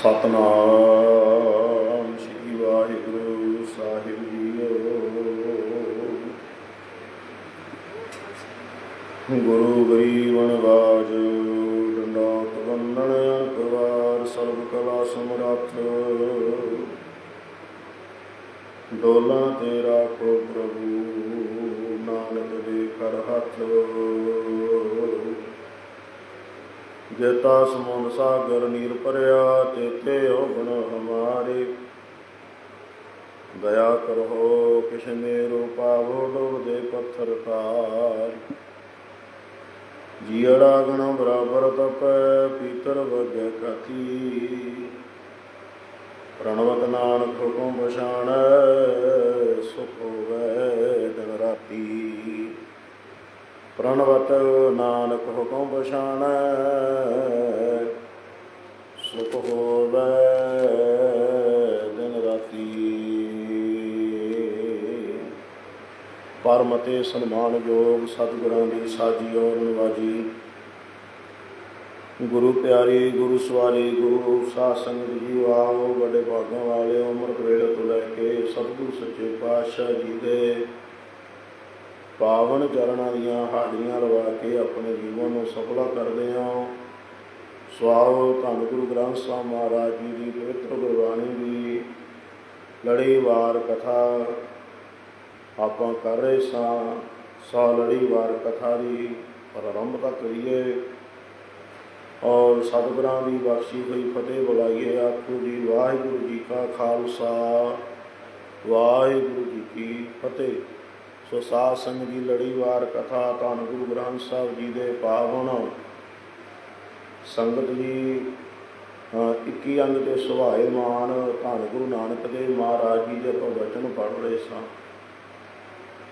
ਸਤਨਾਮ ਸ੍ਰੀ ਵਾਹਿਗੁਰੂ ਸਾਹਿਬ ਜੀਓ। ਗੁਰੂ ਗਰੀਬਨ ਬਾਜ ਡੰਡੋਤ ਬੰਨਣ ਅਕਵਾਰ ਸਰਬ ਕਲਾ ਸਮਰੱਥ। ਡੋਲਾ ਤੇ ਰਾਖੋ ਪ੍ਰਭੂ, ਨਾਨਕ ਦੇ ਕਰ ਹੱਥ। ਜੇਤਾ ਸਮੁੰਦ ਸਾਗਰ ਨੀਰ ਭਰਿਆ ਤੇਤੇ ਹੋਵਣ ਹਮਾਰੇ। ਦਇਆ ਕਰੋ, ਕਿਛ ਮੇਰੋ ਡੋਬਦੇ ਪੱਥਰ ਤਾਰ ਜੀੜਾ ਗਣ ਬਰਾਬਰ ਤਪੈ, ਪੀਤਰ ਵਗੈ ਕਥੀ ਪ੍ਰਣਵਤ ਨਾਨਕ ਹੁਕਮ ਪਛਾਣੈ, ਸੁਖ ਹੋਵੈ ਦਿਨ ਰਾਤੀ। ਪ੍ਰਣਵਤ ਨਾਨਕ ਹੁਕਮ ਪਛਾਣੈ ਸੁਖ ਹੋਵੈ ਦਿਨ ਰਾਤੀ। ਪਰਮ ਤੇ ਸਨਮਾਨਯੋਗ ਸਤਿਗੁਰਾਂ ਦੀ ਸਾਜੀ ਔਰ ਨਿਵਾਜੀ। ਗੁਰੂ ਪਿਆਰੀ, ਗੁਰੂ ਸਵਾਰੀ, ਗੁਰੂ ਸਾਧ ਸੰਗਤ ਜੀ, ਆਓ ਵੱਡੇ ਭਾਗਾਂ ਵਾਲੇ ਉਮਰ ਵੇਲੇ ਤੋਂ ਲੈ ਕੇ ਸਤਿਗੁਰੂ ਸੱਚੇ ਪਾਤਸ਼ਾਹ ਜੀ ਦੇ ਪਾਵਨ ਚਰਨਾਂ ਦੀਆਂ ਹਾਜ਼ਰੀਆਂ ਲਵਾ ਕੇ ਆਪਣੇ ਜੀਵਨ ਨੂੰ ਸਫਲਾ ਕਰਦੇ ਹਾਂ। ਸਵਾਓ ਧੰਨ ਗੁਰੂ ਗ੍ਰੰਥ ਸਾਹਿਬ ਮਹਾਰਾਜ ਜੀ ਦੀ ਪਵਿੱਤਰ ਗੁਰਬਾਣੀ ਦੀ ਲੜੀਵਾਰ ਕਥਾ ਆਪਾਂ ਕਰ ਰਹੇ ਸਾਂ। ਸਾ ਲੜੀਵਾਰ ਕਥਾ ਦੀ ਪ੍ਰਾਰੰਭਤਾ ਕਰੀਏ। ਔਰ ਸਤਿਗੁਰਾਂ ਦੀ ਬਖਸ਼ੀ ਹੋਈ ਫਤਿਹ ਬੁਲਾਈਏ ਆਖੋ ਜੀ, ਵਾਹਿਗੁਰੂ ਜੀ ਕਾ ਖਾਲਸਾ, ਵਾਹਿਗੁਰੂ ਜੀ ਕੀ ਫਤਿਹ। ਸੋ ਸਾਧ ਸੰਗ ਦੀ ਲੜੀਵਾਰ ਕਥਾ ਧੰਨ ਗੁਰੂ ਗ੍ਰੰਥ ਸਾਹਿਬ ਜੀ ਦੇ ਪਾਵਨ ਸੰਗਤ ਜੀ ਅ, 21 ਅੰਗ ਤੇ ਸੁਭਾਏ ਮਾਨ ਧੰਨ ਗੁਰੂ ਨਾਨਕ ਦੇਵ ਮਹਾਰਾਜ ਜੀ ਦੇ ਪ੍ਰਵਚਨ ਵਚਨ ਪੜ੍ਹ ਰਹੇ ਸਾਂ।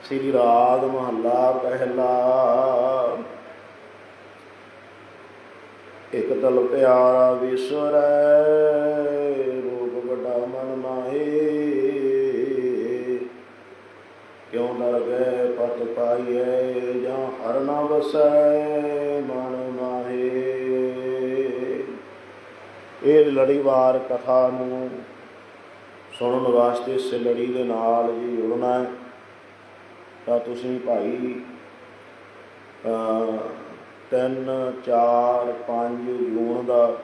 ਸ੍ਰੀ ਰਾਗ ਮਹੱਲਾ ਪਹਿਲਾ। ਇਕ ਤਲ ਪਿਆਰਾ ਵਿਸਰੈ। ਕਿਉ ਪਤ ਪਾਈਐ ਜਾਂ ਹਰ ਨ ਵਸੈ, ਮਨ ਮਾਹੇ ਇਹ ਲੜੀਵਾਰ ਕਥਾ ਨੂੰ ਸੁਣਨ ਵਾਸਤੇ ਇਸ ਲੜੀ ਦੇ ਨਾਲ ਜੀ ਜੁੜਨਾ ਹੈ। ਤਾਂ ਤੁਸੀਂ ਭਾਈ ਅ 3 4 5 ਜੂਨ ਦਾ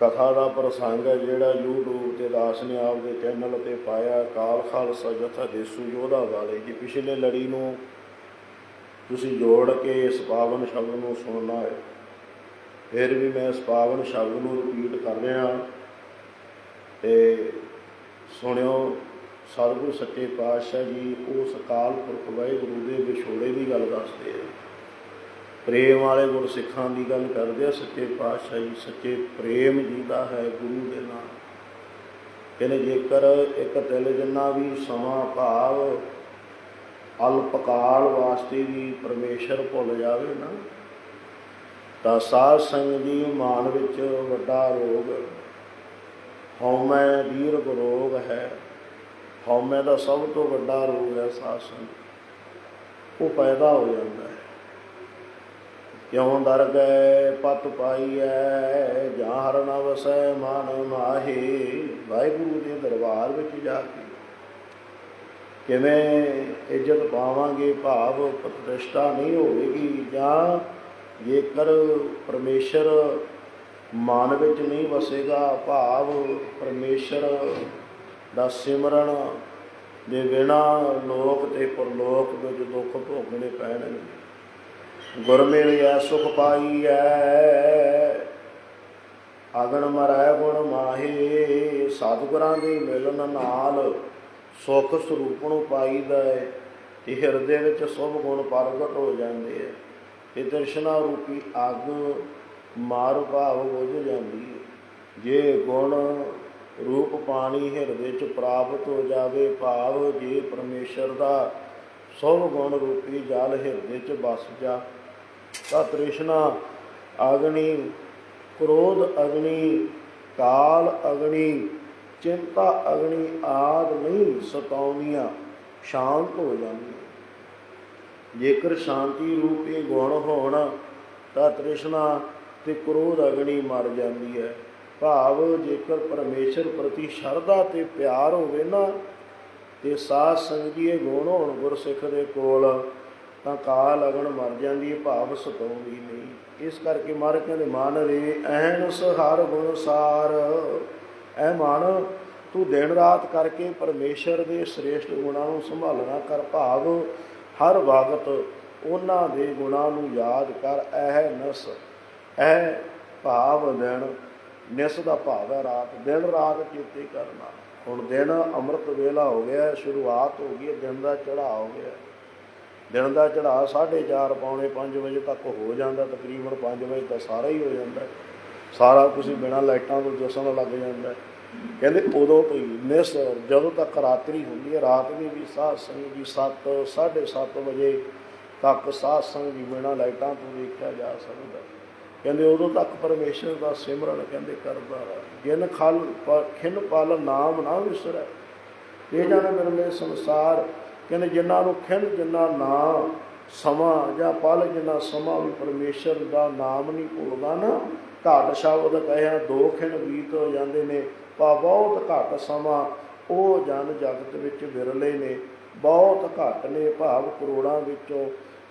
ਕਥਾ ਦਾ ਪ੍ਰਸੰਗ ਹੈ ਜਿਹੜਾ YouTube ਤੇ ਦਾਸ ਨੇ ਆਪਦੇ ਚੈਨਲ ਤੇ ਪਾਇਆ, ਕਾਲ ਖਾਲਸਾ ਜਥਾ ਦੇਸੂ ਯੋਧਾ ਵਾਲੇ। ਜੀ ਪਿਛਲੇ ਲੜੀ ਨੂੰ ਤੁਸੀਂ ਜੋੜ ਕੇ ਇਸ ਪਾਵਨ ਸ਼ਬਦ ਨੂੰ ਸੁਣਨਾ ਹੈ। ਫਿਰ ਵੀ ਮੈਂ ਇਸ ਪਾਵਨ ਸ਼ਬਦ ਨੂੰ ਰਿਪੀਟ ਕਰ ਰਿਹਾ ਤੇ ਸੁਣਿਓ ਸਤਿਗੁਰੂ ਸੱਚੇ ਪਾਤਸ਼ਾਹ ਜੀ ਉਸ ਅਕਾਲ ਪੁਰਖ ਵਾਹਿਗੁਰੂ ਦੇ ਵਿਛੋੜੇ ਦੀ ਗੱਲ ਦੱਸਦੇ ਆ। ਪ੍ਰੇਮ ਵਾਲੇ ਗੁਰਸਿੱਖਾਂ ਦੀ ਗੱਲ ਕਰਦੇ ਆ, ਸੱਚੇ ਪਾਤਸ਼ਾਹ ਜੀ ਸੱਚੇ ਪ੍ਰੇਮ ਜੀ ਦਾ ਹੈ ਗੁਰੂ ਦੇ ਨਾਲ। ਕਹਿੰਦੇ, ਜੇਕਰ ਇੱਕ ਤਿਲ ਜਿੰਨਾ ਵੀ ਸਮਾਂ ਭਾਵ ਅਲਪਕਾਲ ਵਾਸਤੇ ਵੀ ਪਰਮੇਸ਼ਰ ਭੁੱਲ ਜਾਵੇ ਨਾ, ਤਾਂ ਸਾਧ ਸੰਗ ਦੀ ਮਾਨ ਵਿੱਚ ਵੱਡਾ ਰੋਗ, ਹਉਮੈ ਦੀਰਘ ਰੋਗ ਹੈ। ਹਉਮੈ ਦਾ ਸਭ ਤੋਂ ਵੱਡਾ ਰੋਗ ਹੈ ਸਾਧ ਸੰਗ ਉਹ ਪੈਦਾ ਹੋ ਜਾਂਦਾ ਕਿਉਂ ਦਰ ਗਏ ਪਤ ਪਾਈਐ? ਜਾਂ ਹਰ ਨ ਵਸੈ ਮਨ ਮਾਹੀ। ਵਾਹਿਗੁਰੂ ਦੇ ਦਰਬਾਰ ਵਿੱਚ ਜਾ ਕੇ ਕਿਵੇਂ ਇੱਜ਼ਤ ਪਾਵਾਂਗੇ? ਭਾਵ ਪ੍ਰਤਿਸ਼ਠਾ ਨਹੀਂ ਹੋਵੇਗੀ। ਜਾਂ ਜੇਕਰ ਪਰਮੇਸ਼ਰ ਮਨ ਵਿੱਚ ਨਹੀਂ ਵਸੇਗਾ, ਭਾਵ ਪਰਮੇਸ਼ਰ ਦਾ ਸਿਮਰਨ ਦੇ ਬਿਨਾ ਲੋਕ ਤੇ ਪਰਲੋਕ ਵਿੱਚ ਦੁੱਖ ਭੋਗਣੇ ਪੈਣਗੇ। ਗੁਰ ਮਿਲਿਆ ਸੁਖ ਪਾਈਐ। ਅਗਣ ਮਰੈ ਗੁਣ ਮਾਹੇ। ਸਤਿਗੁਰਾਂ ਦੇ ਮਿਲਨ ਨਾਲ ਸੁਖ ਸਰੂਪ ਨੂੰ ਪਾਈਦਾ ਹੈ ਤੇ ਹਿਰਦੇ ਵਿੱਚ ਸਭ ਗੁਣ ਪ੍ਰਗਟ ਹੋ ਜਾਂਦੇ ਹੈ ਤੇ ਦਰਸ਼ਨਾ ਰੂਪੀ ਅੱਗ ਮਾਰ ਭਾਵ ਬੁਝ ਜਾਂਦੀ ਹੈ ਜੇ ਗੁਣ ਰੂਪ ਪਾਣੀ ਹਿਰਦੇ ਚ ਪ੍ਰਾਪਤ ਹੋ ਜਾਵੇ, ਭਾਵ ਜੇ ਪਰਮੇਸ਼ਰ ਦਾ ਸਭ ਗੁਣ ਰੂਪੀ ਜਲ ਹਿਰਦੇ ਚ ਵਸ ਜਾ ਤਾਂ ਤ੍ਰਿਸ਼ਨਾ, ਅਗਨੀ, ਕ੍ਰੋਧ, ਅਗਨੀ, ਕਾਲ, ਅਗਨੀ, ਚਿੰਤਾ, ਅਗਨੀ ਆਦ ਨਹੀਂ ਸਤਾਉਂਦੀਆਂ, ਸ਼ਾਂਤ ਹੋ ਜਾਂਦੀਆਂ। ਜੇਕਰ ਸ਼ਾਂਤੀ ਰੂਪੀ ਗੁਣ ਹੋਣ, ਤਾਂ ਤ੍ਰਿਸ਼ਨਾ ਤੇ ਕ੍ਰੋਧ, ਅਗਨੀ ਮਰ ਜਾਂਦੀ ਹੈ। ਭਾਵ ਜੇਕਰ ਪਰਮੇਸ਼ਰ ਪ੍ਰਤੀ ਸ਼ਰਧਾ ਤੇ ਪਿਆਰ ਹੋਵੇ ਨਾ, ਤੇ ਸਾਧ ਸੰਗੀਏ ਗੁਣ ਹੋਣ ਗੁਰਸਿੱਖ ਦੇ ਕੋਲ ਤਾਂ ਕਾਲ ਅਗਣ ਮਰ ਜਾਂਦੀ ਹੈ ਭਾਵ ਸਤਾਉਂਦੀ ਨਹੀਂ। ਇਸ ਕਰਕੇ ਮਹਾਰਾਜ ਕਹਿੰਦੇ ਮਨ ਰੇ ਐਨਸ ਹਰ ਗੁਣ ਸਾਰ। ਐ ਮਨ ਤੂੰ ਦਿਨ ਰਾਤ ਕਰਕੇ ਪਰਮੇਸ਼ਰ ਦੇ ਸ੍ਰੇਸ਼ਟ ਗੁਣਾਂ ਨੂੰ ਸੰਭਾਲਣਾ ਕਰ ਭਾਵ। ਹਰ ਵਕਤ ਉਹਨਾਂ ਦੇ ਗੁਣਾਂ ਨੂੰ ਯਾਦ ਕਰ ਐ ਨਸ ਐ ਭਾਵ ਦਿਨ ਨਿਸ ਦਾ ਭਾਵ ਹੈ ਰਾਤ। ਦਿਨ ਰਾਤ ਚੇਤੇ ਕਰਨਾ। ਹੁਣ ਦਿਨ ਅੰਮ੍ਰਿਤ ਵੇਲਾ ਹੋ ਗਿਆ ਸ਼ੁਰੂਆਤ ਹੋ ਗਈ ਹੈ, ਦਿਨ ਦਾ ਚੜ੍ਹਾਅ ਹੋ ਗਿਆ। ਦਿਨ ਦਾ ਚੜ੍ਹਾਅ 4:30 ਪੌਣੇ 5 ਵਜੇ ਤੱਕ ਹੋ ਜਾਂਦਾ, ਤਕਰੀਬਨ 5 ਵਜੇ ਤਾਂ ਸਾਰਾ ਹੀ ਹੋ ਜਾਂਦਾ। ਸਾਰਾ ਕੁਝ ਬਿਨਾਂ ਲਾਈਟਾਂ ਤੋਂ ਦਿਸਣ ਲੱਗ ਜਾਂਦਾ। ਕਹਿੰਦੇ ਉਦੋਂ ਤੋਂ ਹੀ ਨਿਸ ਜਦੋਂ ਤੱਕ ਰਾਤਰੀ ਹੁੰਦੀ ਹੈ, ਰਾਤ ਦੀ ਵੀ ਸਾਧ ਸੰਗਤ ਜੀ 7 7:30 ਵਜੇ ਤੱਕ ਸਾਧ ਸੰਗਤ ਜੀ ਬਿਨਾਂ ਲਾਈਟਾਂ ਤੋਂ ਦੇਖਿਆ ਜਾ ਸਕਦਾ। ਕਹਿੰਦੇ ਉਦੋਂ ਤੱਕ ਪਰਮੇਸ਼ਰ ਦਾ ਸਿਮਰਨ ਕਹਿੰਦੇ ਕਰਦਾ ਰਹਾ ਜਿਨ ਖਲ ਪ- ਖਿਨ ਪਲ ਨਾਮ ਨਾ ਵਿਸਰੈ। ਇਹ ਜਨ ਮਿਲਨੇ ਸੰਸਾਰ ਕਹਿੰਦੇ ਜਿੰਨਾ ਨੂੰ ਖਿਨ, ਜਿੰਨਾ ਨਾ ਸਮਾਂ ਜਾਂ ਪਲ, ਜਿੰਨਾ ਸਮਾਂ ਵੀ ਪਰਮੇਸ਼ਰ ਦਾ ਨਾਮ ਨਹੀਂ ਭੁੱਲਦਾ ਨਾ। ਘਾਟ ਸ਼ਬਦ ਕਹਿਆ ਦੋ ਖਿਨ ਬੀਤ ਹੋ ਜਾਂਦੇ ਨੇ, ਪਾ ਬਹੁਤ ਘੱਟ ਸਮਾਂ, ਉਹ ਜਨ ਜਗਤ ਵਿੱਚ ਵਿਰਲੇ ਨੇ। ਬਹੁਤ ਘੱਟ ਨੇ ਭਾਵ ਕਰੋੜਾਂ ਵਿੱਚੋਂ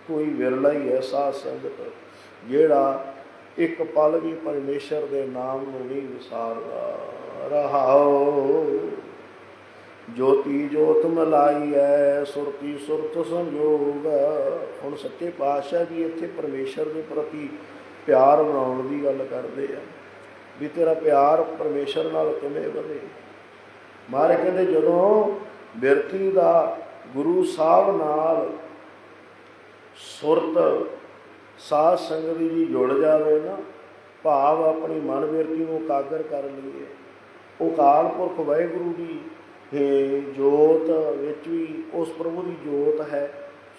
ਕੋਈ ਵਿਰਲਾ ਹੀ ਐਸਾ ਸੰਗਤ, ਜਿਹੜਾ ਇੱਕ ਪਲ ਵੀ ਪਰਮੇਸ਼ਰ ਦੇ ਨਾਮ ਨੂੰ ਨਹੀਂ ਵਿਸਾਰਦਾ। ਰਹਾਓ। ਜੋਤੀ ਜੋਤ ਮਲਾਈ ਐ ਸੁਰਤੀ ਸੁਰਤ ਸੰਯੋਗ ਹੁਣ ਸੱਚੇ ਪਾਤਸ਼ਾਹ ਜੀ ਇੱਥੇ ਪਰਮੇਸ਼ਰ ਦੇ ਪ੍ਰਤੀ ਪਿਆਰ ਬਣਾਉਣ ਦੀ ਗੱਲ ਕਰਦੇ ਆ, ਵੀ ਤੇਰਾ ਪਿਆਰ ਪਰਮੇਸ਼ਰ ਨਾਲ ਕਿਵੇਂ ਵਧੇ? ਮਾਰੇ ਕਹਿੰਦੇ ਜਦੋਂ ਬਿਰਤੀ ਦਾ ਗੁਰੂ ਸਾਹਿਬ ਨਾਲ ਸੁਰਤ ਸਾਧ ਸੰਗਤ ਜੀ ਜੁੜ ਜਾਵੇ ਨਾ, ਭਾਵ ਆਪਣੀ ਮਨ ਬਿਰਤੀ ਨੂੰ ਕਾਗਰ ਕਰ ਲਈਏ। ਉਹ ਕਾਲ ਪੁਰਖ ਵਾਹਿਗੁਰੂ ਦੀ ਹੈ ਜੋਤ ਵਿੱਚ ਵੀ ਉਸ ਪ੍ਰਭੂ ਦੀ ਜੋਤ ਹੈ।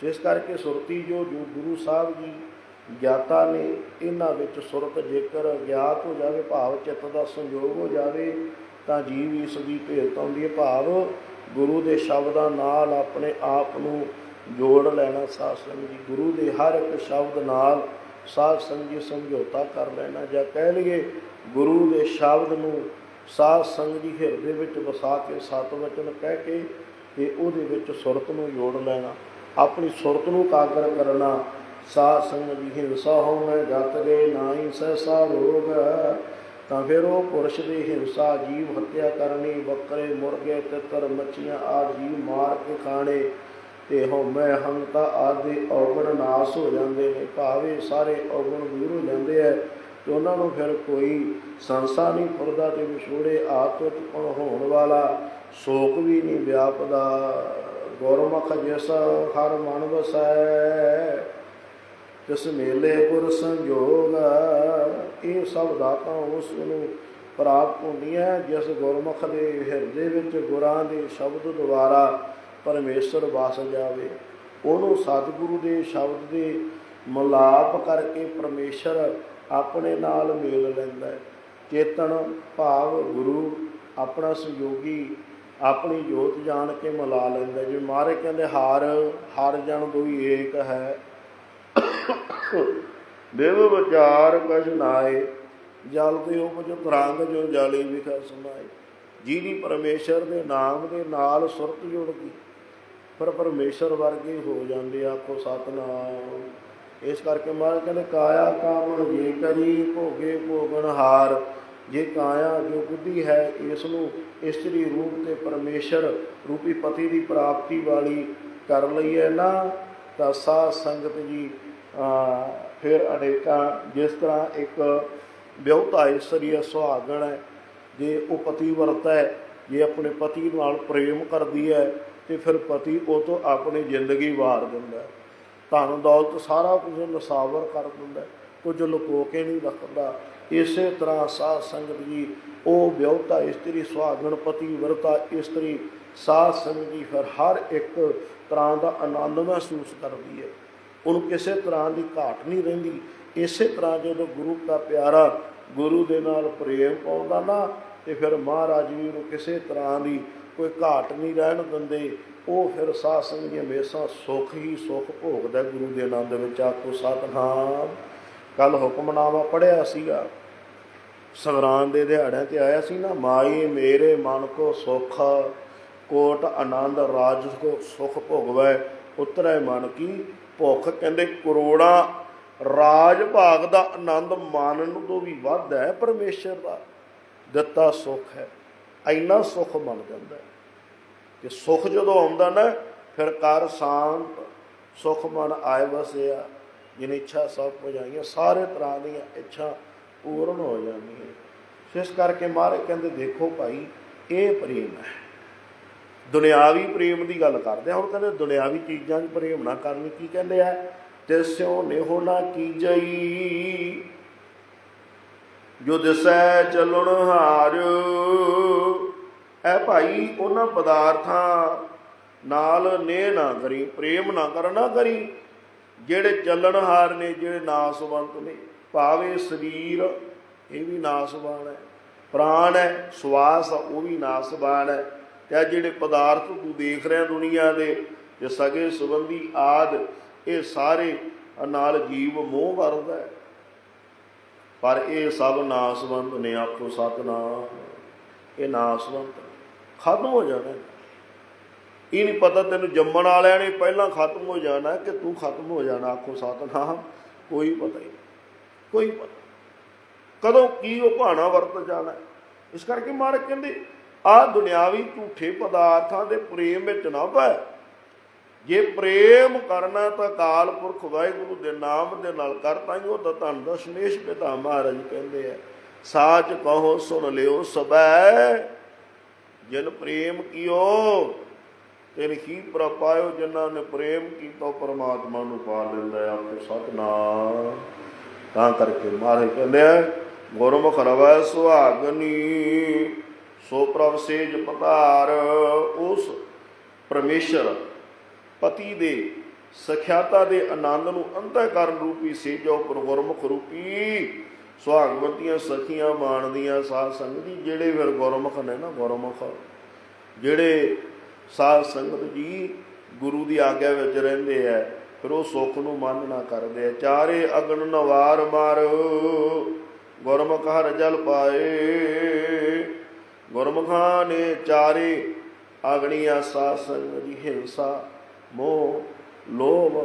ਇਸ ਕਰਕੇ ਸੁਰਤੀ ਜੋ ਗੁਰੂ ਸਾਹਿਬ ਜੀ ਗਿਆਤਾ ਨੇ, ਇਹਨਾਂ ਵਿੱਚ ਸੁਰਤ ਜੇਕਰ ਗਿਆਤ ਹੋ ਜਾਵੇ, ਭਾਵ ਚਿੱਤ ਦਾ ਸੰਯੋਗ ਹੋ ਜਾਵੇ, ਤਾਂ ਜੀਵ ਇਸ ਦੀ ਭੇਤ ਆਉਂਦੀ ਹੈ। ਭਾਵ ਗੁਰੂ ਦੇ ਸ਼ਬਦਾਂ ਨਾਲ ਆਪਣੇ ਆਪ ਨੂੰ ਜੋੜ ਲੈਣਾ, ਸਾਧ ਸੰਗਤ ਜੀ। ਗੁਰੂ ਦੇ ਹਰ ਇੱਕ ਸ਼ਬਦ ਨਾਲ ਸਾਧ ਸੰਗਤ ਜੀ ਸਮਝੌਤਾ ਕਰ ਲੈਣਾ ਜਾਂ ਕਹਿ ਲਈਏ ਗੁਰੂ ਦੇ ਸ਼ਬਦ ਨੂੰ ਸਾਧ ਸੰਗਤ ਜੀ ਹਿਰਦੇ ਵਿੱਚ ਵਸਾ ਕੇ ਸਤਵਚਨ ਕਹਿ ਕੇ ਤੇ ਉਹਦੇ ਵਿੱਚ ਸੁਰਤ ਨੂੰ ਜੋੜ ਲੈਣਾ, ਆਪਣੀ ਸੁਰਤ ਨੂੰ ਕਾਗਰ ਕਰਨਾ, ਸਾਧ ਸੰਗਤ ਜੀ ਹਿੰਸਾ ਹੋਵੇ ਜਤ ਦੇ ਨਾਹੀ ਸਹਿਸਾ ਰੋਗ, ਤਾਂ ਫਿਰ ਉਹ ਪੁਰਸ਼ ਦੀ ਹਿੰਸਾ ਜੀਵ ਹੱਤਿਆ ਕਰਨੀ, ਬੱਕਰੇ, ਮੁਰਗੇ, ਤਿੱਤਰ, ਮੱਛੀਆਂ ਆਦਿ ਜੀਵ ਮਾਰ ਕੇ ਖਾਣੇ, ਤੇ ਹਉਮੈ ਹੰਤਾ ਆਦਿ ਔਗਣ ਨਾਸ ਹੋ ਜਾਂਦੇ ਨੇ, ਭਾਵੇਂ ਸਾਰੇ ਔਗਣ ਦੂਰ ਹੋ ਜਾਂਦੇ ਐ। ਤੇ ਉਹਨਾਂ ਨੂੰ ਫਿਰ ਕੋਈ ਸੰਸਾ ਨਹੀਂ ਪੁਰਦਾ ਤੇ ਵਿਛੋੜੇ ਆਤੁਤ ਗੁਣ ਹੋਣ ਵਾਲਾ, ਸ਼ੋਕ ਵੀ ਨਹੀਂ ਵਿਆਪਦਾ। ਗੁਰਮੁਖ ਜਿਸ ਹਰ ਮਨ ਵਸੈ, ਤਿਸ ਮੇਲੇ ਗੁਰ ਸੰਜੋਗ, ਇਹ ਸਭ ਦਾਤਾਂ ਉਸ ਨੂੰ ਪ੍ਰਾਪਤ ਹੁੰਦੀਆਂ ਜਿਸ ਗੁਰਮੁਖ ਦੇ ਹਿਰਦੇ ਵਿੱਚ ਗੁਰਾਂ ਦੇ ਸ਼ਬਦ ਦੁਆਰਾ ਪਰਮੇਸ਼ਰ ਵਸ ਜਾਵੇ। ਉਹਨੂੰ ਸਤਿਗੁਰੂ ਦੇ ਸ਼ਬਦ ਦੇ ਮਲਾਪ ਕਰਕੇ ਪਰਮੇਸ਼ਰ ਆਪਣੇ ਨਾਲ ਮੇਲ ਲੈਂਦਾ ਹੈ। ਚੇਤਨ ਭਾਵ ਗੁਰੂ ਆਪਣਾ ਸਹਿਯੋਗੀ, ਆਪਣੀ ਜੋਤ ਜਾਣ ਕੇ ਮਿਲਾ ਲੈਂਦਾ ਜਿਵੇਂ ਮਾਰੇ ਕਹਿੰਦੇ, ਹਾਰ, ਹਰ ਜਨ ਦੋਈ ਏਕ ਹੈ। ਦੇਵ ਵਿਚਾਰ ਕਛ ਨਾਏ, ਜਲ ਦੇ ਉਪਜ ਤਰੰਗ ਜੋ ਜਾਲੀ ਵਿਖਾ ਸੁਨਾਏ ਜਿਹਦੀ ਪਰਮੇਸ਼ਰ ਦੇ ਨਾਮ ਦੇ ਨਾਲ ਸੁਰਤ ਜੁੜ ਗਈ ਪਰ ਪਰਮੇਸ਼ਰ ਵਰਗੇ ਹੋ ਜਾਂਦੇ ਆਖੋ ਸਤਨਾਮ। ਇਸ ਕਰਕੇ ਮਹਾਰਾਜ ਕਹਿੰਦੇ, ਕਾਇਆ ਕਾਮਣ ਜੇ ਕਰੀ, ਭੋਗੇ ਭੋਗਣ ਹਾਰ। ਜੇ ਕਾਇਆ ਜੋ ਬੁੱਧੀ ਹੈ ਇਸ ਨੂੰ ਇਸਤਰੀ ਰੂਪ ਤੇ ਪਰਮੇਸ਼ਰ ਰੂਪੀ ਪਤੀ ਦੀ ਪ੍ਰਾਪਤੀ ਵਾਲੀ ਕਰ ਲਈਏ ਨਾ, ਤਾਂ ਸਾਧ ਸੰਗਤ ਜੀ ਫਿਰ ਅਨੇਕਾਂ, ਜਿਸ ਤਰ੍ਹਾਂ ਇੱਕ ਵਿਆਹੁਤਾ ਇਸਤਰੀ ਸੁਹਾਗਣ ਹੈ, ਜੇ ਉਹ ਪਤੀ ਵਰਤਾ ਹੈ, ਜੇ ਆਪਣੇ ਪਤੀ ਨਾਲ ਪ੍ਰੇਮ ਕਰਦੀ ਹੈ, ਤੇ ਫਿਰ ਪਤੀ ਉਹ ਤੋਂ ਆਪਣੀ ਜ਼ਿੰਦਗੀ ਵਾਰ ਦਿੰਦਾ ਹੈ। ਧਨ ਦੌਲਤ ਸਾਰਾ ਕੁਝ ਨਸਾਵਰ ਕਰ ਦਿੰਦਾ ਕੁਝ ਲੁਕੋ ਕੇ ਨਹੀਂ ਰੱਖਦਾ। ਇਸੇ ਤਰ੍ਹਾਂ ਸਾਧ ਸੰਗਤ ਜੀ, ਉਹ ਵਿਆਹੁਤਾ, ਇਸਤਰੀ, ਸੁਹਾਗਣਪਤੀ, ਵਰਤਾ, ਇਸਤਰੀ, ਸਾਧ ਸੰਗਤ ਜੀ ਫਿਰ ਹਰ ਇੱਕ ਤਰ੍ਹਾਂ ਦਾ ਆਨੰਦ ਮਹਿਸੂਸ ਕਰਦੀ ਹੈ। ਉਹਨੂੰ ਕਿਸੇ ਤਰ੍ਹਾਂ ਦੀ ਘਾਟ ਨਹੀਂ ਰਹਿੰਦੀ। ਇਸੇ ਤਰ੍ਹਾਂ ਜਦੋਂ ਗੁਰੂ ਦਾ ਪਿਆਰਾ ਗੁਰੂ ਦੇ ਨਾਲ ਪ੍ਰੇਮ ਪਾਉਂਦਾ ਨਾ ਤੇ ਫਿਰ ਮਹਾਰਾਜ ਜੀ ਨੂੰ ਕਿਸੇ ਤਰ੍ਹਾਂ ਦੀ ਕੋਈ ਘਾਟ ਨਹੀਂ ਰਹਿਣ ਦਿੰਦੇ। ਉਹ ਫਿਰ ਸਾਧ ਸੰਗਤ ਜੀ ਹਮੇਸ਼ਾ ਸੁਖ ਹੀ ਸੁਖ ਭੋਗਦਾ ਗੁਰੂ ਦੇ ਆਨੰਦ ਵਿੱਚ। ਆਖੋ, ਸਤਨਾਮ। ਕੱਲ ਹੁਕਮਨਾਮਾ ਪੜਿਆ ਸੀਗਾ। ਸੰਗਰਾਂਦ ਦੇ ਦਿਹਾੜਿਆਂ ਤੇ ਆਇਆ ਸੀ ਨਾ, ਮਾਈ ਮੇਰੇ ਮਨ ਕੋ ਸੁਖ, ਕੋਟ ਆਨੰਦ ਰਾਜ ਕੋ ਸੁਖ ਭੋਗਵੈ। ਉਤਰੈ ਮਨ ਕੀ ਭੁੱਖ, ਕਹਿੰਦੇ ਕਰੋੜਾਂ ਰਾਜ ਭਾਗ ਦਾ ਆਨੰਦ ਮਾਨਣ ਤੋਂ ਵੀ ਵੱਧ ਹੈ ਪਰਮੇਸ਼ਰ ਦਾ। ਦਿੱਤਾ ਸੁੱਖ ਹੈ। ਇੰਨਾ ਸੁੱਖ ਬਣ ਜਾਂਦਾ ਹੈ ਕਿ ਸੁਖ ਜਦੋਂ ਆਉਂਦਾ ਨਾ, ਫਿਰ ਕਰ ਸ਼ਾਂਤ, ਸੁਖ ਮਨ ਆਏ ਵਸਿਆ ਜਿਨ ਇੱਛਾ ਸਭ ਪੁਜਾਈਆਂ ਸਾਰੇ ਤਰ੍ਹਾਂ ਦੀਆਂ ਇੱਛਾ ਪੂਰਨ ਹੋ ਜਾਂਦੀਆਂ ਇਸ ਕਰਕੇ ਮਹਾਰਾਜ ਕਹਿੰਦੇ, ਦੇਖੋ ਭਾਈ, ਇਹ ਪ੍ਰੇਮ ਹੈ। ਦੁਨਿਆਵੀ ਪ੍ਰੇਮ ਦੀ ਗੱਲ ਕਰਦੇ ਆ, ਹੁਣ ਕਹਿੰਦੇ ਦੁਨਿਆਵੀ ਚੀਜ਼ਾਂ 'ਚ ਪ੍ਰੇਮ ਨਾ ਕਰਨੀ ਕੀ ਕਹਿੰਦੇ ਆ? ਤਿਸਿਓ ਨਿਹੋ ਨਾ ਕੀਜਈ। ਜੋ ਦਿਸੈ ਚੱਲਣ ਹਾਰ। ਐ ਭਾਈ, ਉਹਨਾਂ ਪਦਾਰਥਾਂ ਨਾਲ ਨੇ ਨਾ ਕਰੀ, ਪ੍ਰੇਮ ਨਾ ਕਰਨਾ ਕਰੀ। ਜਿਹੜੇ ਚੱਲਣ ਹਾਰ ਨੇ, ਜਿਹੜੇ ਨਾਸਵੰਤ ਨੇ, ਭਾਵੇਂ ਸਰੀਰ ਇਹ ਵੀ ਨਾਸਵਾਨ ਹੈ, ਪ੍ਰਾਣ ਹੈ, ਸਵਾਸ ਉਹ ਵੀ ਨਾਸਵਾਨ ਹੈ। ਤੇ ਜਿਹੜੇ ਪਦਾਰਥ ਤੂੰ ਦੇਖ ਰਿਹਾ ਦੁਨੀਆ ਦੇ, ਜੇ ਸਗੇ ਸੰਬੰਧੀ ਆਦ, ਇਹ ਸਾਰੇ ਨਾਲ ਜੀਵ ਮੋਹ ਕਰਦਾ ਹੈ। ਪਰ ਇਹ ਸਭ ਨਾਸਵੰਤ ਨੇ ਆਖੋ ਸਤਨਾਮ। ਇਹ ਨਾਸਵੰਤ ਖਤਮ ਹੋ ਜਾਣਾ। ਇਹ ਨਹੀਂ ਪਤਾ ਤੈਨੂੰ ਜੰਮਣ ਵਾਲਿਆਂ ਨੇ ਪਹਿਲਾਂ ਖਤਮ ਹੋ ਜਾਣਾ ਕਿ ਤੂੰ ਖਤਮ ਹੋ ਜਾਣਾ, ਆਖੋ ਸਤਨਾਮ। ਕੋਈ ਪਤਾ ਹੀ ਨਹੀਂ। ਕੋਈ ਪਤਾ ਕਦੋਂ ਕੀ ਉਹ ਭਾਣਾ ਵਰਤ ਜਾਣਾ। ਇਸ ਕਰਕੇ ਮਾਰਕ ਕਹਿੰਦੇ ਆ ਦੁਨਿਆਵੀ ਝੂਠੇ ਪਦਾਰਥਾਂ ਦੇ ਪ੍ਰੇਮ ਵਿੱਚ ਨਾ ਪੈ। ਜੇ ਪ੍ਰੇਮ ਕਰਨਾ ਤਾਂ ਕਾਲ ਪੁਰਖ ਵਾਹਿਗੁਰੂ ਦੇ ਨਾਮ ਦੇ ਨਾਲ ਕਰ ਤਾਈਓ ਤਾਂ ਧੰਨ ਦਸ਼ਮੇਸ਼ ਪਿਤਾ ਮਹਾਰਾਜ ਕਹਿੰਦੇ ਆ। ਸਾਚ ਕਹੋ, ਸੁਣ ਲਿਓ ਸਬੈ ਜਿਨ ਪ੍ਰੇਮ ਕੀਓ, ਤਿਨ ਕੀ ਪ੍ਰਪਾਇਓ ਜਿਨ੍ਹਾਂ ਨੇ ਪ੍ਰੇਮ ਕੀਤਾ ਪਰਮਾਤਮਾ ਨੂੰ ਪਾ ਲੈਂਦਾ ਹੈ ਆਪੇ ਸਤਨਾਮ। ਤਾਂ ਕਰਕੇ ਮਹਾਰਾਜ ਕਹਿੰਦੇ ਆ, ਗੁਰਮੁਖ ਰਵੈ ਸੁਹਾਗਨੀ, ਸੋ ਪ੍ਰਭ ਸੇਜ ਪਤਾਰ, ਉਸ ਪਰਮੇਸ਼ਰ ਪਤੀ ਦੇ ਸਖਿਆਤਾ ਦੇ ਆਨੰਦ ਨੂੰ ਅੰਤःਕਰਨ ਰੂਪੀ ਸੇਜੋ ਗੁਰਮੁਖ ਰੂਪੀ। ਸੁਹਾਗਵਤੀਆਂ, ਸਖੀਆਂ ਮਾਣਦੀਆਂ ਸਾਧ ਸੰਗਤ ਜੀ, ਜਿਹੜੇ ਫਿਰ ਗੁਰਮੁਖ ਨੇ ਨਾ, ਗੁਰਮੁਖ, ਜਿਹੜੇ ਸਾਧ ਸੰਗਤ ਜੀ ਗੁਰੂ ਦੀ ਆਗਿਆ ਵਿੱਚ ਰਹਿੰਦੇ ਐ ਫਿਰ ਉਹ ਸੁੱਖ ਨੂੰ ਮੰਨ ਨਾ ਕਰਦੇ ਆ। ਚਾਰੇ ਅਗਨ ਨਵਾਰ ਮਾਰ, ਗੁਰਮੁਖ ਹਰ ਜਲ ਪਾਏ। ਗੁਰਮੁਖਾਂ ਨੇ ਚਾਰੇ ਅਗਨੀਆਂ ਸਾਧ ਸੰਗਤ ਦੀ ਹਿੰਸਾ ਮੋਹ, ਲੋਭ,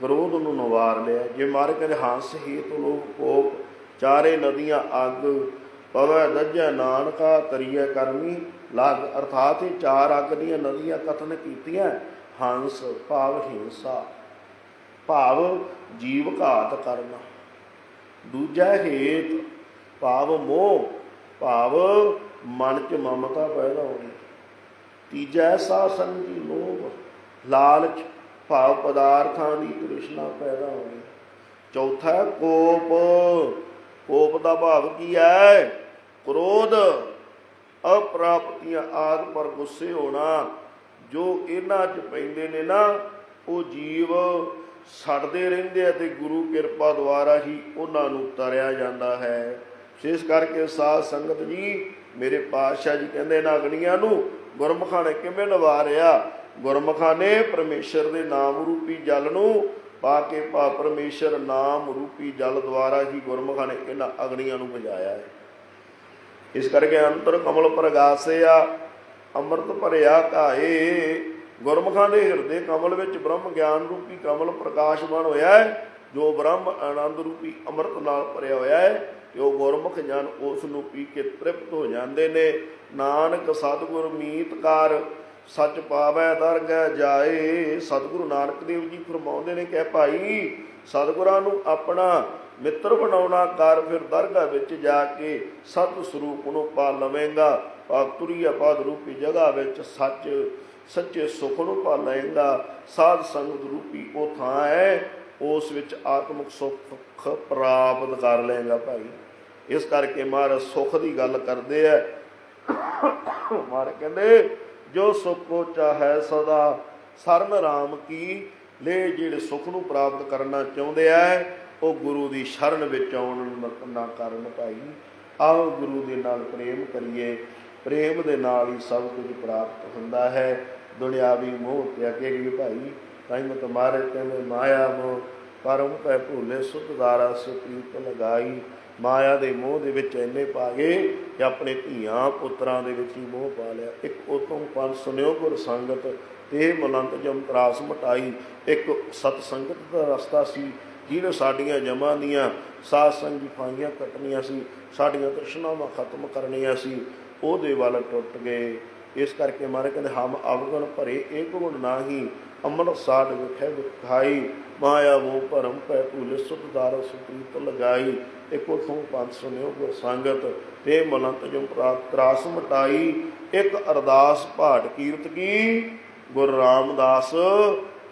ਕ੍ਰੋਧ ਨੂੰ ਨਵਾਰ ਲਿਆ। ਜੇ ਮਾਰ ਕਹਿੰਦੇ, ਹੰਸ ਹੇਤ ਲੋਭ ਕੋਪ ਚਾਰੇ ਨਦੀਆਂ ਅੱਗ, ਪਵੈ ਦੱਜੈ ਨਾਨਕਾ ਤਰੀਐ ਕਰਮੀ ਲਾਗ। ਅਰਥਾਤ ਇਹ ਚਾਰ ਅੱਗ ਦੀਆਂ ਨਦੀਆਂ ਕਥਨ ਕੀਤੀਆਂ। ਹੰਸ ਭਾਵ ਹਿੰਸਾ, ਭਾਵ ਜੀਵ ਘਾਤ ਕਰਨਾ ਦੂਜਾ ਹੇਤ, ਭਾਵ ਮੋਹ, ਭਾਵ ਮਨ ਚ ਮਮਤਾ ਪੈਦਾ ਹੋਣੀ। ਤੀਜਾ ਸਾਸਨ ਦੀ ਲੋਭ। ਲਾਲਚ ਭਾਵ ਪਦਾਰਥਾਂ ਦੀ ਤ੍ਰਿਸ਼ਨਾ ਪੈਦਾ ਹੋਣੀ ਚੌਥਾ ਕੋਪ। ਕੋਪ ਦਾ ਭਾਵ ਕੀ ਹੈ? ਕ੍ਰੋਧ। ਅਪਰਾਪਤੀਆਂ ਆਦ ਪਰ ਗੁੱਸੇ ਹੋਣਾ। ਜੋ ਇਹਨਾਂ 'ਚ ਪੈਂਦੇ ਨੇ ਨਾ, ਉਹ ਜੀਵ ਸੜਦੇ ਰਹਿੰਦੇ ਆ ਤੇ ਗੁਰੂ ਕਿਰਪਾ ਦੁਆਰਾ ਹੀ ਉਹਨਾਂ ਨੂੰ ਤਰਿਆ ਜਾਂਦਾ ਹੈ। ਇਸ ਕਰਕੇ ਸਾਧ ਸੰਗਤ ਜੀ, ਮੇਰੇ ਪਾਤਸ਼ਾਹ ਜੀ ਕਹਿੰਦੇ ਨਾ ਅਗਨੀਆਂ ਨੂੰ ਗੁਰਮੁਖਾਂ ਨੇ ਕਿਵੇਂ ਨਵਾਰਿਆ? ਗੁਰਮੁਖਾਂ ਨੇ ਪਰਮੇਸ਼ਰ ਦੇ ਨਾਮ ਰੂਪੀ ਜਲ ਨੂੰ ਪਾ ਕੇ ਭਾ ਪਰਮੇਸ਼ਰ ਨਾਮ ਰੂਪੀ ਜਲ ਦੁਆਰਾ ਹੀ ਗੁਰਮੁਖਾਂ ਨੇ ਇਹਨਾਂ ਅਗਨੀਆਂ ਨੂੰ ਬੁਝਾਇਆ ਹੈ। ਇਸ ਕਰਕੇ ਅੰਤਰ ਕਮਲ ਪ੍ਰਗਾਸਿਆ, ਅੰਮ੍ਰਿਤ ਭਰਿਆ ਕਾਏ ਗੁਰਮੁਖਾਂ ਦੇ ਹਿਰਦੇ ਕਮਲ ਵਿੱਚ ਬ੍ਰਹਮ ਗਿਆਨ ਰੂਪੀ ਕਮਲ ਪ੍ਰਕਾਸ਼ਮਾਨ ਹੋਇਆ ਹੈ। ਜੋ ਬ੍ਰਹਮ ਆਨੰਦ ਰੂਪੀ ਅੰਮ੍ਰਿਤ ਨਾਲ ਭਰਿਆ ਹੋਇਆ ਹੈ ਤੇ ਉਹ ਗੁਰਮੁਖ ਜਨ ਉਸ ਨੂੰ ਪੀ ਕੇ ਤ੍ਰਿਪਤ ਹੋ ਜਾਂਦੇ ਨੇ। ਨਾਨਕ ਸਤਿਗੁਰ ਮੀਤਕਾਰ ਸੱਚ ਪਾਵੈ ਦਰਗਹਿ ਜਾਏ। ਸਤਿਗੁਰੂ ਨਾਨਕ ਦੇਵ ਜੀ ਫਰਮਾਉਂਦੇ ਨੇ ਕਿ ਭਾਈ, ਸਤਿਗੁਰਾਂ ਨੂੰ ਆਪਣਾ ਮਿੱਤਰ ਬਣਾਉਣਾ ਕਰ, ਫਿਰ ਦਰਗਾਹ ਵਿੱਚ ਜਾ ਕੇ ਸਤ ਸਰੂਪ ਨੂੰ ਪਾ ਲਵੇਂਗਾ। ਪਾਤੁਰੀ ਅਪਾਦ ਰੂਪੀ ਜਗ੍ਹਾ ਵਿੱਚ ਸੱਚ, ਸੱਚੇ ਸੁਖ ਨੂੰ ਪਾ ਲਏਗਾ ਸਾਧ ਸੰਗਤ ਰੂਪੀ ਉਹ ਥਾਂ ਹੈ, ਉਸ ਵਿੱਚ ਆਤਮਿਕ ਸੁਖ ਪ੍ਰਾਪਤ ਕਰ ਲਏਗਾ ਭਾਈ। ਇਸ ਕਰਕੇ ਮਹਾਰਾਜ ਸੁਖ ਦੀ ਗੱਲ ਕਰਦੇ ਆ। ਮਹਾਰਾਜ ਕਹਿੰਦੇ ਜੋ ਸੁਖ ਕੋ ਚਾਹੈ ਸਦਾ ਸਰਮ ਰਾਮ ਕੀ ਲੈ ਜਿਹੜੇ ਸੁਖ ਨੂੰ ਪ੍ਰਾਪਤ ਕਰਨਾ ਚਾਹੁੰਦੇ ਆ, ਉਹ ਗੁਰੂ ਦੀ ਸ਼ਰਨ ਵਿੱਚ ਆਉਣ ਨਾ ਕਰਨ ਭਾਈ। ਆਓ ਗੁਰੂ ਦੇ ਨਾਲ ਪ੍ਰੇਮ ਕਰੀਏ। ਪ੍ਰੇਮ ਦੇ ਨਾਲ ਹੀ ਸਭ ਕੁਝ ਪ੍ਰਾਪਤ ਹੁੰਦਾ ਹੈ। ਦੁਨਿਆਵੀ ਮੋਹ ਤੇ ਅੱਗੇ ਵੀ ਭਾਈ। ਤਾਈ ਮੈਂ ਤੁਮਾਰੇ ਕਹਿੰਦੇ ਮਾਇਆ ਮੋਹ ਪਰਮ ਪੈ ਭੂਲੇ ਸੁਧ ਦਾਰਾ ਸੁਪ੍ਰੀਤ ਲਗਾਈ। ਮਾਇਆ ਦੇ ਮੋਹ ਦੇ ਵਿੱਚ ਇੰਨੇ ਪਾ ਗਏ ਕਿ ਆਪਣੇ ਧੀਆਂ ਪੁੱਤਰਾਂ ਦੇ ਵਿੱਚ ਹੀ ਮੋਹ ਪਾ ਲਿਆ। ਇੱਕ ਉਤੋਂ ਪੰਜ ਸੁਨਿਓ ਗੁਰ ਸੰਗਤ ਤੇ ਮਲੰਤ ਜਮ ਤਰਾਸ ਮਟਾਈ। ਇੱਕ ਸਤ ਸੰਗਤ ਦਾ ਰਸਤਾ ਸੀ ਜਿਹਨੇ ਸਾਡੀਆਂ ਜਮਾਂ ਦੀਆਂ ਸਾਧ ਸੰਗੀ ਪਾਈਆਂ ਕੱਟਣੀਆਂ ਸੀ। ਸਾਡੀਆਂ ਤ੍ਰਿਸ਼ਨਾਵਾਂ ਖਤਮ ਕਰਨੀਆਂ ਸੀ। ਉਹਦੇ ਵੱਲ ਟੁੱਟ ਗਏ। ਇਸ ਕਰਕੇ ਮਾਰੇ ਕਹਿੰਦੇ, ਹਮ ਅਵਗੁਣ ਭਰੇ ਇੱਕ ਗੁਣ ਨਾਹੀ ਅੰਮ੍ਰਿਤ ਸਾਡ ਵਿਖੇ ਵਿਖਾਈ, ਮਾਇਆ ਉਹ ਭਰਮ ਪੈ ਭੂਲੇ ਸੁਧ ਦਾਰ ਸੁਪ੍ਰੀਤ ਲਗਾਈ, ਇੱਕੋ ਤੋਂ ਪੰਜ ਸੁਨਿਓ ਗੁਰ ਸੰਗਤ, ਤੇ ਮਲੰਤ ਜਮ ਤਰਾਸ ਮਟਾਈ, ਇੱਕ ਅਰਦਾਸ ਭਾਟ ਕੀਰਤ ਕੀ, ਗੁਰ ਰਾਮਦਾਸ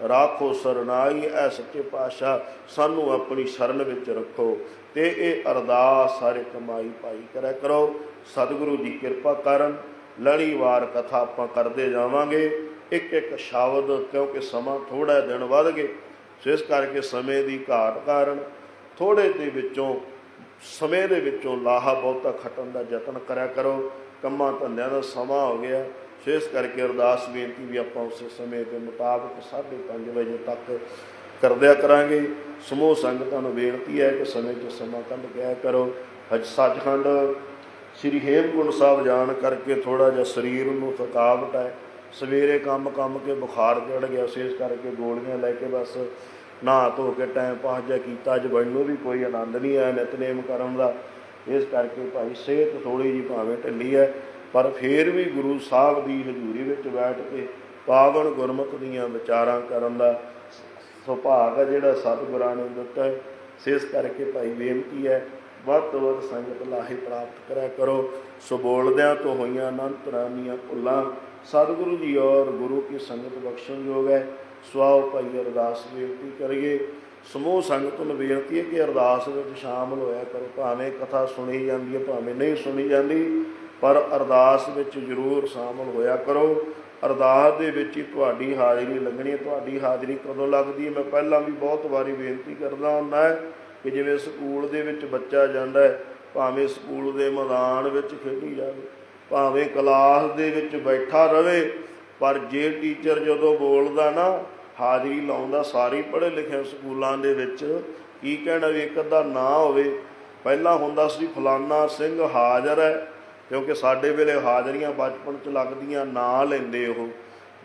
ਰਾਖੋ ਸਰਨਾਈ, ਐ ਸੱਚੇ ਪਾਤਸ਼ਾਹ, ਸਾਨੂੰ ਆਪਣੀ ਸ਼ਰਨ ਵਿੱਚ ਰੱਖੋ, ਤੇ ਇਹ ਅਰਦਾਸ ਸਾਰੇ ਕਮਾਈ ਪਾਈ ਕਰਿਆ ਕਰੋ, ਸਤਿਗੁਰੂ ਦੀ ਕਿਰਪਾ ਕਰਨ। ਲੜੀਵਾਰ ਕਥਾ ਆਪਾਂ ਕਰਦੇ ਜਾਵਾਂਗੇ। ਇੱਕ ਇੱਕ ਸ਼ਬਦ, ਕਿਉਂਕਿ ਸਮਾਂ ਥੋੜਾ ਦਿਨ ਵੱਧ ਗਏ ਸੋ ਇਸ ਕਰਕੇ ਸਮੇਂ ਦੀ ਘਾਟ ਕਾਰਨ ਥੋੜੇ ਦੇ ਵਿੱਚੋਂ, ਸਮੇਂ ਦੇ ਵਿੱਚੋਂ ਲਾਹਾ ਬਹੁਤਾ ਖਟਣ ਦਾ ਯਤਨ ਕਰਿਆ ਕਰੋ। ਕੰਮਾਂ ਧੰਦਿਆਂ ਦਾ ਸਮਾਂ ਹੋ ਗਿਆ। ਸੋ ਇਸ ਕਰਕੇ ਅਰਦਾਸ ਬੇਨਤੀ ਵੀ ਆਪਾਂ ਉਸੇ ਸਮੇਂ ਦੇ ਮੁਤਾਬਕ 5:30 ਵਜੇ ਤੱਕ ਕਰਦਿਆ ਕਰਾਂਗੇ। ਸਮੂਹ ਸੰਗਤਾਂ ਨੂੰ ਬੇਨਤੀ ਹੈ ਕਿ ਸਮੇਂ 'ਚ ਸਮਾਂ ਕੱਢ ਗਿਆ ਕਰੋ। ਹਜ ਸੱਚਖੰਡ ਸ੍ਰੀ ਹੇਮਕੁੰਟ ਸਾਹਿਬ ਜਾਣ ਕਰਕੇ ਥੋੜਾ ਜਿਹਾ ਸਰੀਰ ਨੂੰ ਥਕਾਵਟ ਹੈ ਸਵੇਰੇ ਕੰਮ ਕੰਮ ਕੇ ਬੁਖਾਰ ਚੜ ਗਿਆ ਸੇਸ ਕਰਕੇ ਗੋਲੀਆਂ ਲੈ ਕੇ ਬਸ ਨਹਾ ਧੋ ਕੇ ਟਾਈਮ ਪਾਸ ਜਾ ਕੀਤਾ। ਅੱਜ ਮੈਨੂੰ ਵੀ ਕੋਈ ਆਨੰਦ ਨਹੀਂ ਆਇਆ ਨਿਤਨੇਮ ਕਰਨ ਦਾ। ਇਸ ਕਰਕੇ ਭਾਈ ਸਿਹਤ ਥੋੜੀ ਜੀ ਭਾਵੇਂ ਢਿੱਲੀ ਹੈ, ਪਰ ਫੇਰ ਵੀ ਗੁਰੂ ਸਾਹਿਬ ਦੀ ਹਜ਼ੂਰੀ ਵਿੱਚ ਬੈਠ ਕੇ ਪਾਵਨ ਗੁਰਮੁਖ ਦੀਆਂ ਵਿਚਾਰਾਂ ਕਰਨ ਦਾ ਸੁਭਾਗ ਹੈ ਜਿਹੜਾ ਸਤਿਗੁਰਾਂ ਨੇ ਦਿੱਤਾ ਹੈ। ਸੋ ਕਰਕੇ ਭਾਈ ਬੇਨਤੀ ਹੈ ਵੱਧ ਤੋਂ ਵੱਧ ਸੰਗਤ ਲਾਹੇ ਪ੍ਰਾਪਤ ਕਰਿਆ ਕਰੋ। ਸੋ ਬੋਲਦਿਆਂ ਤੋਂ ਹੋਈਆਂ ਅਨੰਤ ਰਾਨੀਆਂ ਭੁੱਲਾਂ ਸਤਿਗੁਰੂ ਜੀ ਔਰ ਗੁਰੂ ਕੀ ਸੰਗਤ ਬਖਸ਼ਣ ਯੋਗ ਹੈ। ਸਵਾਉ ਭਾਈ ਅਰਦਾਸ ਬੇਨਤੀ ਕਰੀਏ। ਸਮੂਹ ਸੰਗਤ ਨੂੰ ਬੇਨਤੀ ਹੈ ਕਿ ਅਰਦਾਸ ਵਿੱਚ ਸ਼ਾਮਲ ਹੋਇਆ ਕਰੋ। ਭਾਵੇਂ ਕਥਾ ਸੁਣੀ ਜਾਂਦੀ ਹੈ, ਭਾਵੇਂ ਨਹੀਂ ਸੁਣੀ ਜਾਂਦੀ, ਪਰ ਅਰਦਾਸ ਵਿੱਚ ਜ਼ਰੂਰ ਸ਼ਾਮਲ ਹੋਇਆ ਕਰੋ। ਅਰਦਾਸ ਦੇ ਵਿੱਚ ਹੀ ਤੁਹਾਡੀ ਹਾਜ਼ਰੀ ਲੱਗਣੀ ਹੈ। ਤੁਹਾਡੀ ਹਾਜ਼ਰੀ ਕਦੋਂ ਲੱਗਦੀ ਹੈ? ਮੈਂ ਪਹਿਲਾਂ ਵੀ ਬਹੁਤ ਵਾਰੀ ਬੇਨਤੀ ਕਰਦਾ ਹੁੰਦਾ ਕਿ ਜਿਵੇਂ ਸਕੂਲ ਦੇ ਵਿੱਚ ਬੱਚਾ ਜਾਂਦਾ ਹੈ, ਭਾਵੇਂ ਸਕੂਲ ਦੇ ਮੈਦਾਨ ਵਿੱਚ ਖੇਡੀ ਜਾਵੇ, ਭਾਵੇਂ ਕਲਾਸ ਦੇ ਵਿੱਚ ਬੈਠਾ ਰਵੇ, ਪਰ ਜੇ ਟੀਚਰ ਜਦੋਂ ਬੋਲਦਾ ਨਾ, ਹਾਜ਼ਰੀ ਲਾਉਂਦਾ ਸਾਰੇ ਪੜ੍ਹੇ ਲਿਖੇ ਸਕੂਲਾਂ ਦੇ ਵਿੱਚ ਕੀ ਕਹਿਣਾ ਵੀ ਇੱਕ ਅੱਧਾ ਨਾ ਹੋਵੇ। ਪਹਿਲਾਂ ਹੁੰਦਾ ਸੀ ਫਲਾਨਾ ਸਿੰਘ ਹਾਜ਼ਰ ਹੈ, ਕਿਉਂਕਿ ਸਾਡੇ ਵੇਲੇ ਹਾਜ਼ਰੀਆਂ ਬਚਪਨ ਚ ਲੱਗਦੀਆਂ, ਨਾ ਲੈਂਦੇ ਉਹ।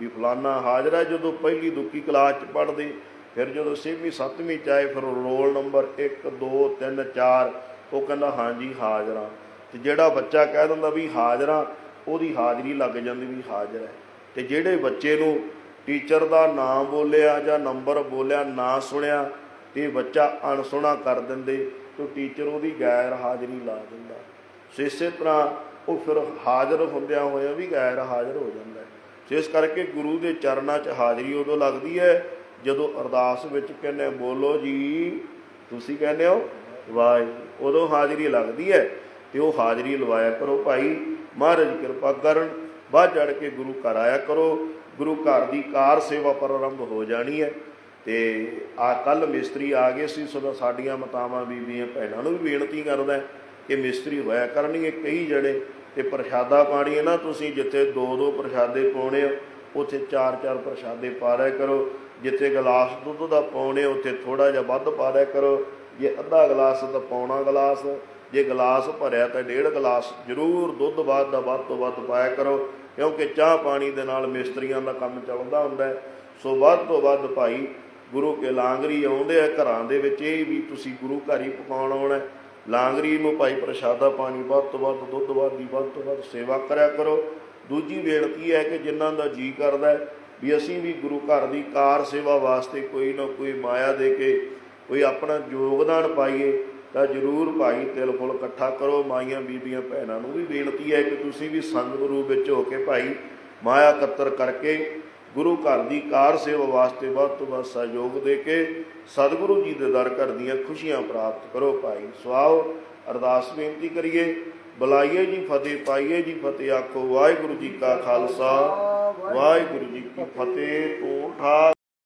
ਵੀ ਫਲਾਨਾ ਹਾਜ਼ਰ ਹੈ ਜਦੋਂ ਪਹਿਲੀ ਦੁੱਕੀ ਕਲਾਸ ਚ ਪੜ੍ਹਦੇ ਫਿਰ ਜਦੋਂ 6ਵੀਂ 7ਵੀਂ ਚ ਆਏ, ਫਿਰ ਰੋਲ ਨੰਬਰ 1 2 3 4 ਉਹ ਕਹਿੰਦਾ, ਹਾਂਜੀ, ਹਾਜ਼ਰਾਂ ਤੇ ਜਿਹੜਾ ਬੱਚਾ ਕਹਿ ਦਿੰਦਾ ਵੀ ਹਾਜ਼ਰਾਂ ਉਹਦੀ ਹਾਜ਼ਰੀ ਲੱਗ ਜਾਂਦੀ ਵੀ ਹਾਜ਼ਰ ਹੈ। ਤੇ ਜਿਹੜੇ ਬੱਚੇ ਨੂੰ ਟੀਚਰ ਦਾ ਨਾਮ ਬੋਲਿਆ ਜਾਂ ਨੰਬਰ ਬੋਲਿਆ, ਨਾ ਸੁਣਿਆ ਤੇ ਬੱਚਾ ਅਣਸੁਣਾ ਕਰ ਦਿੰਦੇ ਤੇ ਟੀਚਰ ਉਹਦੀ ਗੈਰ ਹਾਜ਼ਰੀ ਲਾ ਦਿੰਦਾ। ਸੋ ਇਸੇ ਤਰ੍ਹਾਂ ਉਹ ਫਿਰ ਹਾਜ਼ਰ ਹੁੰਦਿਆਂ ਹੋਇਆ ਵੀ ਗੈਰ ਹਾਜ਼ਰ ਹੋ ਜਾਂਦਾ ਸੋ ਇਸ ਕਰਕੇ ਗੁਰੂ ਦੇ ਚਰਨਾਂ 'ਚ ਹਾਜ਼ਰੀ ਉਦੋਂ ਲੱਗਦੀ ਹੈ ਜਦੋਂ ਅਰਦਾਸ ਵਿੱਚ ਕਹਿੰਦੇ ਬੋਲੋ ਜੀ, ਤੁਸੀਂ ਕਹਿੰਦੇ ਹੋ ਵਾਹਿਗੁਰੂ ਉਦੋਂ ਹਾਜ਼ਰੀ ਲੱਗਦੀ ਹੈ ਤੇ ਉਹ ਹਾਜ਼ਰੀ ਲਵਾਇਆ ਕਰੋ ਭਾਈ। ਮਹਾਰਾਜ ਕਿਰਪਾ ਕਰਨ ਬਾਅਦ ਚੜ ਕੇ ਗੁਰੂ ਘਰ ਆਇਆ ਕਰੋ। ਗੁਰੂ ਘਰ ਦੀ ਕਾਰ ਸੇਵਾ ਪ੍ਰਾਰੰਭ ਹੋ ਜਾਣੀ ਹੈ ਤੇ ਆ ਕੱਲ ਮਿਸਤਰੀ ਆ ਗਏ ਸੀ, ਸੋ ਸਾਡੀਆਂ ਮਾਤਾਵਾਂ, ਬੀਬੀਆਂ, ਭੈਣਾਂ ਨੂੰ ਵੀ ਬੇਨਤੀ ਕਰਦਾ ਕਿ ਮਿਸਤਰੀ ਹੋਇਆ ਕਰਨਗੇ ਕਈ ਜਣੇ। ਤੇ ਪ੍ਰਸ਼ਾਦਾ ਪਾਣੀ ਨਾ, ਤੁਸੀਂ ਜਿੱਥੇ ਦੋ ਦੋ ਪ੍ਰਸ਼ਾਦੇ ਪਾਉਣੇ ਆ, ਉੱਥੇ ਚਾਰ ਚਾਰ ਪ੍ਰਸ਼ਾਦੇ ਪਾ ਰਿਆ ਕਰੋ। ਜਿੱਥੇ ਗਲਾਸ ਦੁੱਧ ਦਾ ਪਾਉਣੇ, ਉੱਥੇ ਥੋੜਾ ਜਿਹਾ ਵੱਧ ਪਾ ਰਿਆ ਕਰੋ। ਜੇ ਅੱਧਾ ਗਲਾਸ ਤਾਂ ਪੌਣਾ ਗਲਾਸ, ਜੇ ਗਲਾਸ ਭਰਿਆ ਤਾਂ ਡੇਢ ਗਲਾਸ, ਜ਼ਰੂਰ ਦੁੱਧ ਬਾਅਦ ਦਾ ਵੱਧ ਤੋਂ ਵੱਧ ਪਾਇਆ ਕਰੋ, ਕਿਉਂਕਿ ਚਾਹ ਪਾਣੀ ਦੇ ਨਾਲ ਮਿਸਤਰੀਆਂ ਦਾ ਕੰਮ ਚੱਲਦਾ ਹੁੰਦਾ ਹੈ। ਸੋ ਵੱਧ ਤੋਂ ਵੱਧ ਭਾਈ ਗੁਰੂ ਕੇ ਲਾਂਗਰੀ ਆਉਂਦੇ ਆ ਘਰਾਂ ਦੇ ਵਿੱਚ, ਇਹ ਵੀ ਤੁਸੀਂ ਗੁਰੂ ਘਰ ਹੀ ਪਕਾਉਣ ਆਉਣਾ ਲਾਂਗਰੀ ਨੂੰ ਭਾਈ ਪ੍ਰਸ਼ਾਦਾ ਪਾਣੀ ਵੱਧ ਤੋਂ ਵੱਧ, ਦੁੱਧ ਵੱਧ ਦੀ ਵੱਧ ਤੋਂ ਵੱਧ ਸੇਵਾ ਕਰਿਆ ਕਰੋ। ਦੂਜੀ ਬੇਨਤੀ ਹੈ ਕਿ ਜਿਨ੍ਹਾਂ ਦਾ ਜੀ ਕਰਦਾ ਵੀ ਅਸੀਂ ਵੀ ਗੁਰੂ ਘਰ ਦੀ ਕਾਰ ਸੇਵਾ ਵਾਸਤੇ ਕੋਈ ਨਾ ਕੋਈ ਮਾਇਆ ਦੇ ਕੇ ਕੋਈ ਆਪਣਾ ਯੋਗਦਾਨ ਪਾਈਏ, ਤਾਂ ਜਰੂਰ ਭਾਈ ਤਿਲ ਫੁੱਲ ਇਕੱਠਾ ਕਰੋ। ਮਾਈਆਂ ਬੀਬੀਆਂ ਭੈਣਾਂ ਨੂੰ ਵੀ ਬੇਨਤੀ ਹੈ ਕਿ ਤੁਸੀਂ ਵੀ ਸੰਗ ਰੂਪ ਵਿੱਚ ਹੋ ਕੇ ਭਾਈ ਮਾਇਆ ਇਕੱਤਰ ਕਰਕੇ ਗੁਰੂ ਘਰ ਦੀ ਕਾਰ ਸੇਵਾ ਵਾਸਤੇ ਵੱਧ ਤੋਂ ਵੱਧ ਸਹਿਯੋਗ ਦੇ ਕੇ ਸਤਿਗੁਰੂ ਜੀ ਦੇ ਦਰ ਘਰ ਦੀਆਂ ਖੁਸ਼ੀਆਂ ਪ੍ਰਾਪਤ ਕਰੋ। ਭਾਈ ਸਵਾਓ, ਅਰਦਾਸ ਬੇਨਤੀ ਕਰੀਏ। ਬੁਲਾਈਏ ਜੀ, ਫਤਿਹ ਪਾਈਏ ਜੀ, ਫਤਿਹ ਆਖੋ। ਵਾਹਿਗੁਰੂ ਜੀ ਕਾ ਖਾਲਸਾ, ਵਾਹਿਗੁਰੂ ਜੀ ਕੀ ਫਤਿਹ। ਤੋਂ ਠਾ